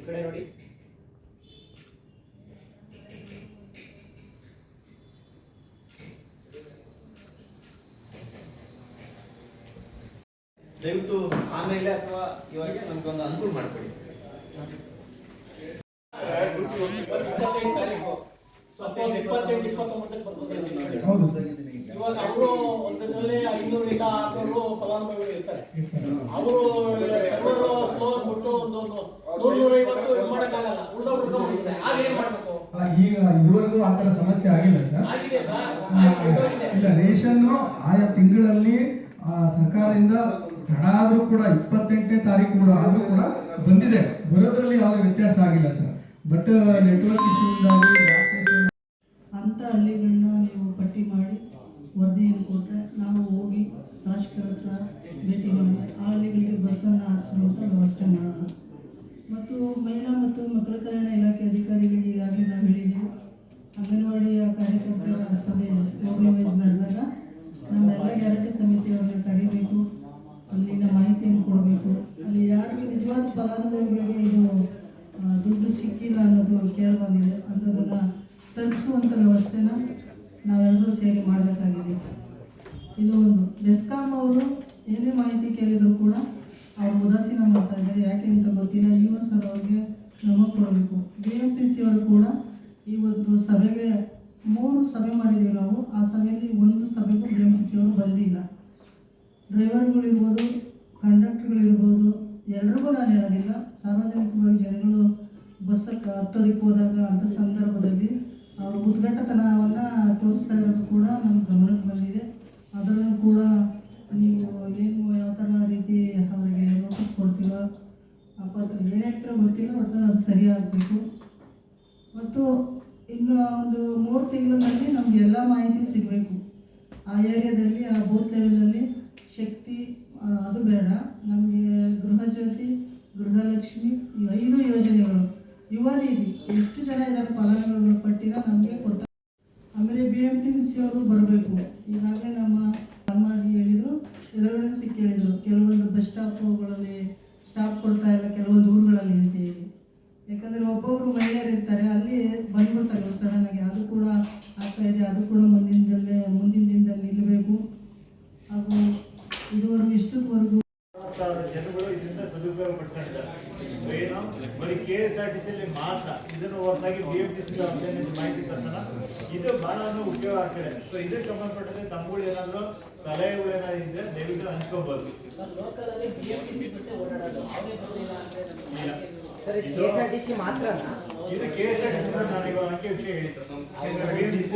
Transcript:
ಈ ಕಡೆ ನೋಡಿ. ದಯವಿಟ್ಟು ಆಮೇಲೆ ಅಥವಾ ಇವಾಗ ನಮ್ಗೊಂದು ಅನುಕೂಲ ಮಾಡಿಕೊಡಿ. ಇವಾಗ ಅವರು ಒಂದರಲ್ಲಿ ಐನೂರಿಂದ ಆರ್ನೂರು ಫಲಾನುಭವಿಗಳು ಇರ್ತಾರೆ. ಅವರು ಈಗ ಇದುವರೆಗೂ ಆ ಥರ ಸಮಸ್ಯೆ ಆಗಿಲ್ಲ ಸರ್. ಇಲ್ಲ ರೇಷನ್ ಆಯಾ ತಿಂಗಳಲ್ಲಿ ಆ, ಸರ್ಕಾರದಿಂದ ತಡ ಆದ್ರೂ ಕೂಡ ಇಪ್ಪತ್ತೆಂಟನೇ ತಾರೀಕು ಕೂಡ ಆದ್ರೂ ಕೂಡ ಬಂದಿದೆ. ಬರೋದ್ರಲ್ಲಿ ಯಾವುದೇ ವ್ಯತ್ಯಾಸ ಆಗಿಲ್ಲ ಸರ್. ಬಟ್ ನೆಟ್ವರ್ಕ್ ಇಶ್ಯೂಯಿಂದಾಗಿ ಅಂತ ಹಳ್ಳಿಗಳನ್ನ ನೀವು ಪಟ್ಟಿ ಮಾಡಿ ವರದಿಯನ್ನು ಕೊಟ್ಟರೆ ನಾವು ಹೋಗಿ ಶಾಸಕರ ಹತ್ರ ಭೇಟಿ ಮಾಡಿ ಆ ಹಳ್ಳಿಗಳಿಗೆ ಬಸ್ಸನ್ನು ಅಂತ ವ್ಯವಸ್ಥೆ ಮಾಡೋಣ. ಫಲಾನುಭವಿಗಳಿಗೆ ಇದು ದುಡ್ಡು ಸಿಕ್ಕಿಲ್ಲ ಅನ್ನೋದು ಕೇಳಿ ಬಂದಿದೆ ಅಂಥದ್ದನ್ನು ತಲುಪಿಸುವಂಥ ವ್ಯವಸ್ಥೆನ ನಾವೆಲ್ಲರೂ ಸೇರಿ ಮಾಡಬೇಕಾಗಿದೆ. ಇದು ಒಂದು. ಬೆಸ್ಕಾಂ ಅವರು ಏನೇ ಮಾಹಿತಿ ಕೇಳಿದರೂ ಕೂಡ ಅವ್ರು ಉದಾಸೀನ ಮಾಡ್ತಾ ಇದ್ದಾರೆ. ಯಾಕೆ ಅಂತ ಗೊತ್ತಿಲ್ಲ. ಒ ಸರ್ ಅವ್ರಿಗೆ ಕ್ರಮ ಕೊಡಬೇಕು. ಬಿ ಎಂ ಟಿ ಸಿ ಅವರು ಕೂಡ ಈ ಒಂದು ಸಭೆಗೆ ಮೂರು ಸಭೆ ಮಾಡಿದ್ದೀವಿ ನಾವು. ಆ ಸಭೆಯಲ್ಲಿ ಒಂದು ಸಭೆಗೂ ಬಿ ಎಂ ಟಿ ಸಿ ಅವರು ಬಂದಿಲ್ಲ. ಕಂಡಕ್ಟರ್ಗಳಿರ್ಬೋದು ಎಲ್ರಿಗೂ ನಾನು ಹೇಳೋದಿಲ್ಲ. ಸಾರ್ವಜನಿಕವಾಗಿ ಜನಗಳು ಬಸ್ಸಕ್ಕೆ ಹತ್ತೋದಕ್ಕೆ ಹೋದಾಗ ಅಂಥ ಸಂದರ್ಭದಲ್ಲಿ ಅವರು ಉದ್ಘಾಟತನವನ್ನು ತೋರಿಸ್ತಾ ಇರೋದು ಕೂಡ ನಮ್ಮ ಗಮನಕ್ಕೆ ಬಂದಿದೆ. ಅದರಲ್ಲೂ ಕೂಡ ನೀವು ಏನು ಯಾವ ಥರ ರೀತಿ ಅವರಿಗೆ ನೋಟಿಸ್ ಕೊಡ್ತೀರೋ? ಅಪತ್ರ ಏನೇ ಆಗ್ತಿರೋ ಗೊತ್ತಿಲ್ಲ ಒಟ್ಟು ಅದು ಸರಿಯಾಗಬೇಕು. ಮತ್ತು ಇನ್ನು ಒಂದು ಮೂರು ತಿಂಗಳಲ್ಲಿ ನಮ್ಗೆ ಎಲ್ಲ ಮಾಹಿತಿ ಸಿಗಬೇಕು. ಆ ಏರಿಯಾದಲ್ಲಿ, ಆ ಬೂತ್ ಲೆವೆಲಲ್ಲಿ ಶಕ್ತಿ ಅದು ಬೇಡ. ನಮಗೆ ಗೃಹ ಜ್ಯೋತಿ ಗೃಹಲಕ್ಷ್ಮಿ ಈ ಐದು ಯೋಜನೆಗಳು ಯುವ ನಿಧಿ ಎಷ್ಟು ಜನ ಇದ್ದಾರೆ ಫಲಾನುಭವಿಗಳ ಪಟ್ಟಿನ ನಮಗೆ ಕೊಡ್ತಾರೆ ಆಮೇಲೆ ಬಿ ಎಂ ಟಿ ಸಿ ಅವರು ಬರಬೇಕು. ಈಗಾಗಲೇ ನಮ್ಮ ಮಾಡಿ ಹೇಳಿದರು, ಎದುರುಗಡೆ ಸಿಕ್ಕಿ ಹೇಳಿದರು, ಕೆಲವೊಂದು ಬಸ್ ಸ್ಟಾಪ್ಗಳಲ್ಲಿ ಸ್ಟಾಪ್ ಕೊಡ್ತಾ ಇಲ್ಲ, ಕೆಲವೊಂದು ಊರುಗಳಲ್ಲಿ ಅಂತ ಹೇಳಿ. ಯಾಕಂದರೆ ಒಬ್ಬೊಬ್ಬರು ಮಹಿಳೆಯರು ಇರ್ತಾರೆ, ಅಲ್ಲಿ ಬಂದ್ಬಿಡ್ತಾರೆ ಸಡನ್ ಆಗಿ ಅದು ಕೂಡ ಆಗ್ತಾ ಇದೆ, ಅದು ಕೂಡ ಮುಂದಿನ ದಿನದಲ್ಲೇ ಮುಂದಿನ ದಿನದಲ್ಲಿ ನಿಲ್ಲಬೇಕು. ಹಾಗೂ ಇದುವರೆಗೂ ಇಷ್ಟದವರೆಗೂ ಜನಗಳು ಇದರಿಂದ ಸದುಪಯೋಗ ಪಡಿಸ್ಕೊಂಡಿದ್ದಾರೆ ಏನು ಬರೀ ಕೆ ಎಸ್ ಆರ್ ಟಿ ಸಿಲಿ ಮಾತ್ರ ಇದನ್ನು ಹೊರತಾಗಿ ಬಿ ಎಫ್ ಟಿ ಸಿ ಮಾಹಿತಿ ತರ್ಸಲ್ಲ. ಇದು ಬಹಳ ಉಪಯೋಗ ಆಗ್ತಿದೆ. ಸೊ ಇದಕ್ಕೆ ಸಂಬಂಧಪಟ್ಟಂತೆ ತಮ್ಮಗಳು ಏನಾದ್ರು ಸಲಹೆಗಳು ಏನಾದ್ರು ಇದ್ರೆ ದಯವಿಟ್ಟು ಹಂಚ್ಕೋಬಹುದು ಇದು- ಎಸ್ ಆರ್ ಟಿ ಸಿ ಮಾತ್ರನಾ? ಇದು K S R T C ನಾನು ಅಂಕಿ ವಿಷಯ ಹೇಳಿದ್ದು. BMTC